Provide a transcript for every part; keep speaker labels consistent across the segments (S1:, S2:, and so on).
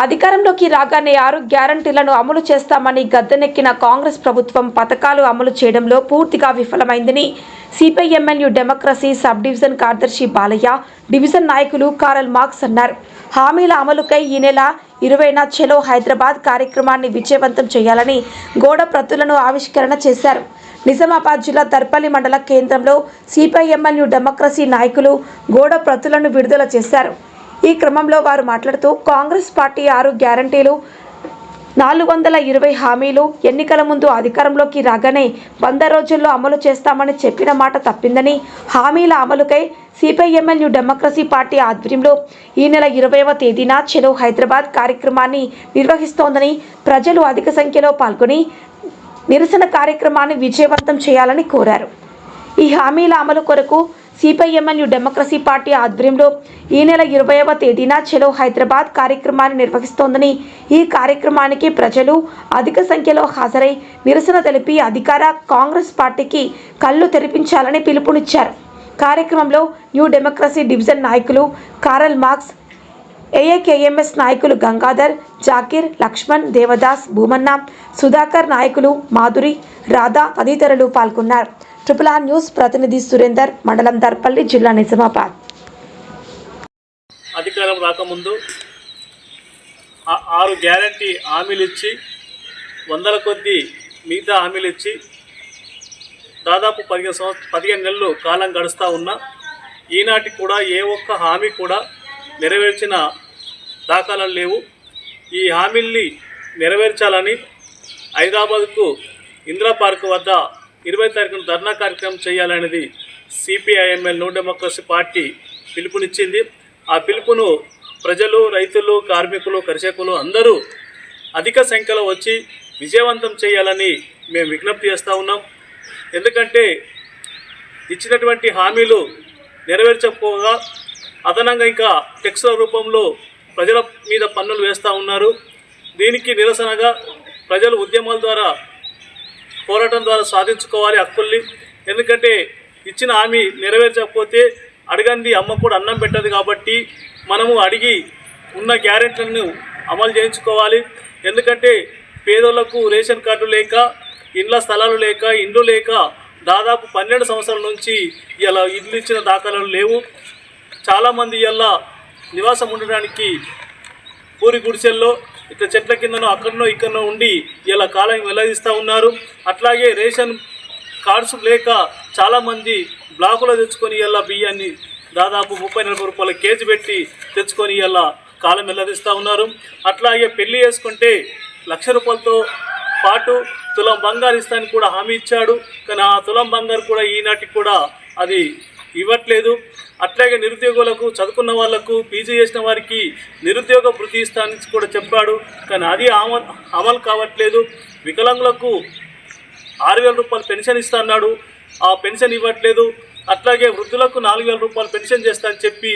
S1: అధికారంలోకి రాగానే ఆరు గ్యారంటీలను అమలు చేస్తామని గద్దెనెక్కిన కాంగ్రెస్ ప్రభుత్వం పథకాలు అమలు చేయడంలో పూర్తిగా విఫలమైందని సిపిఐఎంఎల్యు డెమోక్రసీ సబ్ డివిజన్ కార్యదర్శి బాలయ్య డివిజన్ నాయకులు కారల్ మార్క్స్ అన్నారు. హామీల అమలుకై ఈ నెల ఇరవైన చెలో హైదరాబాద్ కార్యక్రమాన్ని విజయవంతం చేయాలని గోడ ప్రతులను ఆవిష్కరణ చేశారు. నిజామాబాద్ జిల్లా దర్పల్లి మండల కేంద్రంలో సిపిఐఎంఎల్యు డెమోక్రసీ నాయకులు గోడ ప్రతులను విడుదల చేశారు. ఈ క్రమంలో వారు మాట్లాడుతూ కాంగ్రెస్ పార్టీ ఆరు గ్యారంటీలు నాలుగు వందల ఇరవై హామీలు ఎన్నికల ముందు అధికారంలోకి రాగానే వంద రోజుల్లో అమలు చేస్తామని చెప్పిన మాట తప్పిందని హామీల అమలుకై సిపిఐఎంఎల్యు డెమోక్రసీ పార్టీ ఆధ్వర్యంలో ఈ నెల ఇరవైవ తేదీన చెలో హైదరాబాద్ కార్యక్రమాన్ని నిర్వహిస్తోందని ప్రజలు అధిక సంఖ్యలో పాల్గొని నిరసన కార్యక్రమాన్ని విజయవంతం చేయాలని కోరారు. ఈ హామీల అమలు కొరకు సిపిఐఎంఎల్యు డెమోక్రసీ పార్టీ ఆధ్వర్యంలో ఈ నెల ఇరవైవ తేదీన చెలో హైదరాబాద్ కార్యక్రమాన్ని నిర్వహిస్తోందని ఈ కార్యక్రమానికి ప్రజలు అధిక సంఖ్యలో హాజరై నిరసన తెలిపి అధికార కాంగ్రెస్ పార్టీకి కళ్ళు తెరిపించాలని పిలుపునిచ్చారు. కార్యక్రమంలో న్యూ డెమోక్రసీ డివిజన్ నాయకులు కారల్ మార్క్స్ ఏఏకేఎంఎస్ నాయకులు గంగాధర్ జాకీర్ లక్ష్మణ్ దేవదాస్ భూమన్న సుధాకర్ నాయకులు మాధురి రాధా తదితరులు పాల్గొన్నారు. ట్రిపుల్ ఆర్ న్యూస్ ప్రతినిధి సురేందర్ మండలం దర్పల్లి జిల్లా నిజామాబాద్.
S2: అధికారం రాకముందు ఆరు గ్యారంటీ హామీలు ఇచ్చి వందల కొద్ది మిగతా హామీలు ఇచ్చి దాదాపు పదిహేను సంవత్సరం పదిహేను నెలలు కాలం గడుస్తూ ఉన్నా ఈనాటి కూడా ఏ ఒక్క హామీ కూడా నెరవేర్చిన దాఖలాలు లేవు. ఈ హామీల్ని నెరవేర్చాలని హైదరాబాద్కు ఇందిరా పార్క్ వద్ద ఇరవై తారీఖున ధర్నా కార్యక్రమం చేయాలనేది సిపిఐఎంఎల్ న్యూ డెమోక్రసీ పార్టీ పిలుపునిచ్చింది. ఆ పిలుపును ప్రజలు రైతులు కార్మికులు కర్షకులు అందరూ అధిక సంఖ్యలో వచ్చి విజయవంతం చేయాలని మేము విజ్ఞప్తి చేస్తూ ఉన్నాం. ఎందుకంటే ఇచ్చినటువంటి హామీలు నెరవేర్చకపోగా అదనంగా ఇంకా టెక్స్ల రూపంలో ప్రజల మీద పన్నులు వేస్తూ ఉన్నారు. దీనికి నిరసనగా ప్రజలు ఉద్యమాల ద్వారా పోరాటం ద్వారా సాధించుకోవాలి హక్కుల్ని. ఎందుకంటే ఇచ్చిన హామీ నెరవేర్చకపోతే అడగంది అమ్మ కూడా అన్నం పెట్టదు కాబట్టి మనము అడిగి ఉన్న గ్యారెంటీలను అమలు చేయించుకోవాలి. ఎందుకంటే పేదోళ్ళకు రేషన్ కార్డు లేక ఇండ్ల స్థలాలు లేక ఇండ్లు లేక దాదాపు పన్నెండు సంవత్సరాల నుంచి ఇలా ఇల్లు ఇచ్చిన దాఖలాలు లేవు. చాలామంది ఇలా నివాసం ఉండడానికి పూరి గుడిసెల్లో ఇట్లా చెట్ల కిందనో అక్కడనో ఇక్కడనో ఉండి ఇలా కాలం వెల్లడిస్తూ ఉన్నారు. అట్లాగే రేషన్ కార్డ్స్ లేక చాలామంది బ్లాకులో తెచ్చుకొని ఇలా బియ్యాన్ని దాదాపు ముప్పై నలభై రూపాయల కేజీ పెట్టి తెచ్చుకొని ఇలా కాలం వెల్లదిస్తూ ఉన్నారు. అట్లాగే పెళ్ళి చేసుకుంటే లక్ష రూపాయలతో పాటు తులం బంగారు ఇస్తాను కూడా హామీ ఇచ్చాడు. కానీ ఆ తులం బంగారు కూడా ఈనాటికి కూడా అది ఇవ్వట్లేదు. అట్లాగే నిరుద్యోగులకు చదువుకున్న వాళ్ళకు పీజీ చేసిన వారికి నిరుద్యోగ భృతి ఇస్తానని కూడా చెప్పాడు. కానీ అది అమలు అమలు కావట్లేదు. వికలాంగులకు ఆరు వేల రూపాయలు పెన్షన్ ఇస్తా అన్నాడు. ఆ పెన్షన్ ఇవ్వట్లేదు. అట్లాగే వృద్ధులకు నాలుగు వేల రూపాయలు పెన్షన్ చేస్తానని చెప్పి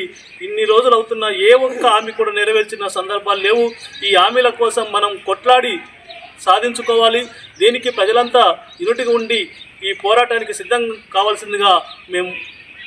S2: ఇన్ని రోజులు అవుతున్న ఏ ఒక్క హామీ కూడా నెరవేర్చిన సందర్భాలు లేవు. ఈ హామీల కోసం మనం కొట్లాడి సాధించుకోవాలి. దీనికి ప్రజలంతా యూనిట్గా ఉండి ఈ పోరాటానికి సిద్ధం కావాల్సిందిగా మేము